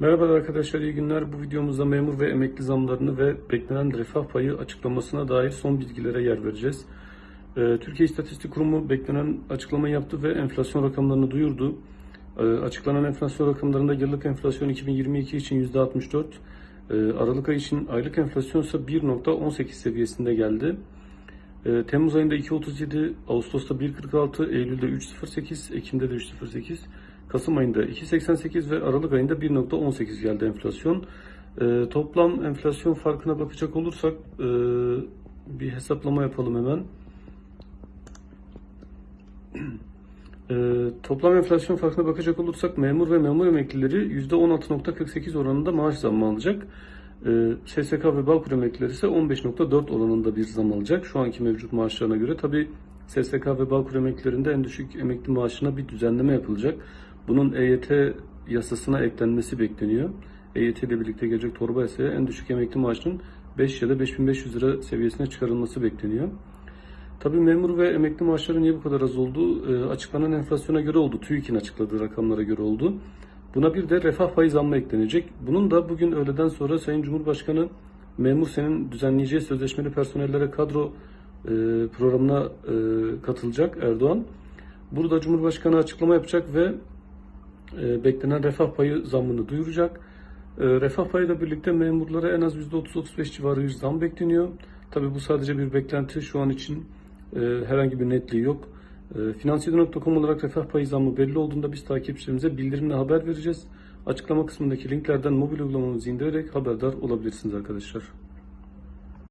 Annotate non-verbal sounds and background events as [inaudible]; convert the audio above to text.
Merhaba arkadaşlar, iyi günler. Bu videomuzda memur ve emekli zamlarını ve beklenen refah payı açıklamasına dair son bilgilere yer vereceğiz. Ee, Türkiye İstatistik Kurumu beklenen açıklamayı yaptı ve enflasyon rakamlarını duyurdu. Ee, açıklanan enflasyon rakamlarında yıllık enflasyon 2022 için %64, ee, Aralık ayı için aylık enflasyon ise 1.18 seviyesinde geldi. Temmuz ayında 2.37, Ağustos'ta 1.46, Eylül'de 3.08, Ekim'de de 3.08, Kasım ayında 2.88 ve Aralık ayında 1.18 geldi enflasyon. Ee, toplam enflasyon farkına bakacak olursak e, bir hesaplama yapalım hemen. Ee, [clears throat] toplam enflasyon farkına bakacak olursak memur ve memur emeklileri %16.48 oranında maaş zammı alacak. Ee, SSK ve Bağkur emeklileri ise 15.4 oranında bir zam alacak şu anki mevcut maaşlarına göre. Tabi SSK ve Bağkur emeklilerinde en düşük emekli maaşına bir düzenleme yapılacak. Bunun EYT yasasına eklenmesi bekleniyor. EYT ile birlikte gelecek torba yasaya en düşük emekli maaşının 5 ya da 5500 lira seviyesine çıkarılması bekleniyor. Tabii memur ve emekli maaşları niye bu kadar az oldu? Ee, açıklanan enflasyona göre oldu. TÜİK'in açıkladığı rakamlara göre oldu. Buna bir de refah payı zammı eklenecek. Bunun da bugün öğleden sonra Sayın Cumhurbaşkanı memur senin düzenleyeceği sözleşmeli personellere kadro e, programına e, katılacak Erdoğan. Burada Cumhurbaşkanı açıklama yapacak ve e, beklenen refah payı zammını duyuracak. E, refah payıyla birlikte memurlara en az %30-35 civarı bir zam bekleniyor. Tabii bu sadece bir beklenti. Şu an için e, herhangi bir netliği yok. E, Finansiyonu.com olarak refah payı zammı belli olduğunda biz takipçilerimize bildirimle haber vereceğiz. Açıklama kısmındaki linklerden mobil uygulamamızı indirerek haberdar olabilirsiniz arkadaşlar.